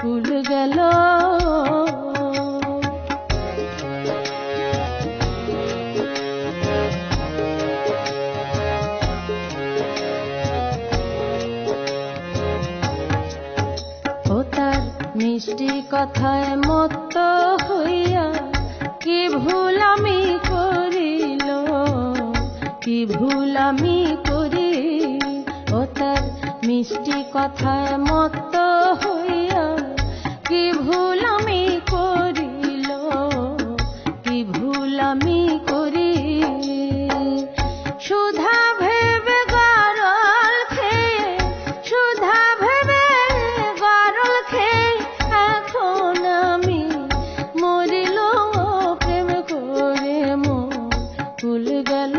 কুল গেল। মিষ্টি কথায় হইয়া কি ভুল আমি করিল? কি ভুল আমি মিষ্টি কথায় মত্ত হইয়া, কি ভুল আমি করিল? কি ভুল আমি করি সুধা ভেবে গারল খেয়ে, সুধা ভেবে গারল খেয়ে, এখন আমি মরিল প্রেম করে মোর ভুল গেল।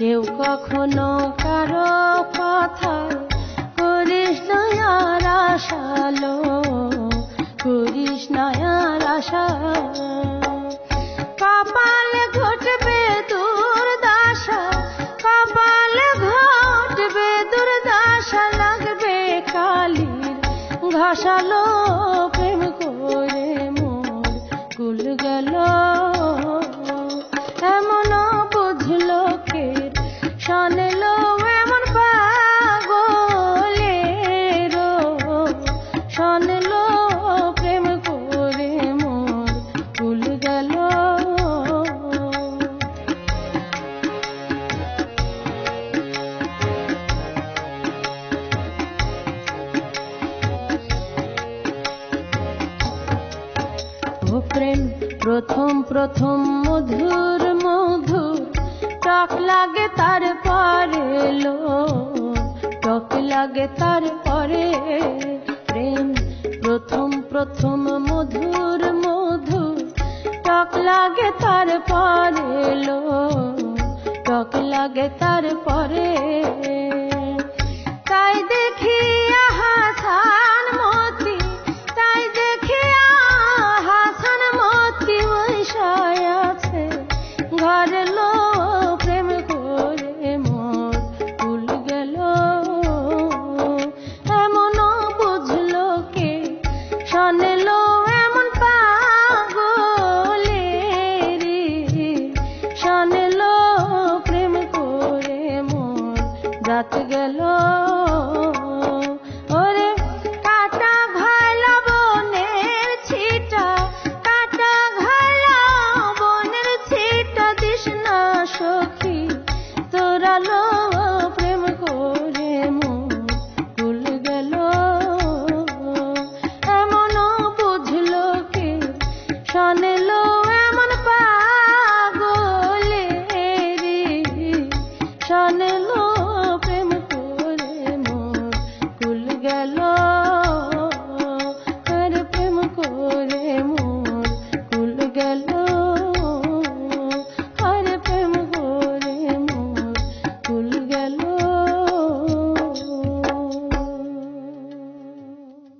কেউ কখনো কারও কথা করিস নয়ার আশালো, করিস নয়ার আশা। কপালে ঘটবে দুর্দশা, কপালে ঘটবে দুর্দশা, লাগবে কালির ঘাসালো প্রেম করে মোর কুল গেল প্রেম, প্রথম প্রথম মধুর মধুর। টক লাগে তার পরে লো টক লাগে তার পরে প্রেম, প্রথম প্রথম মধুর মধুর। টক লাগে তার পরে লো টক লাগে তার পরে রাত গেল। ওরে, কাটা ভালো বনের ছিটা, কাটা ঘালা বনের ছিটা দিস না সখী। তোরা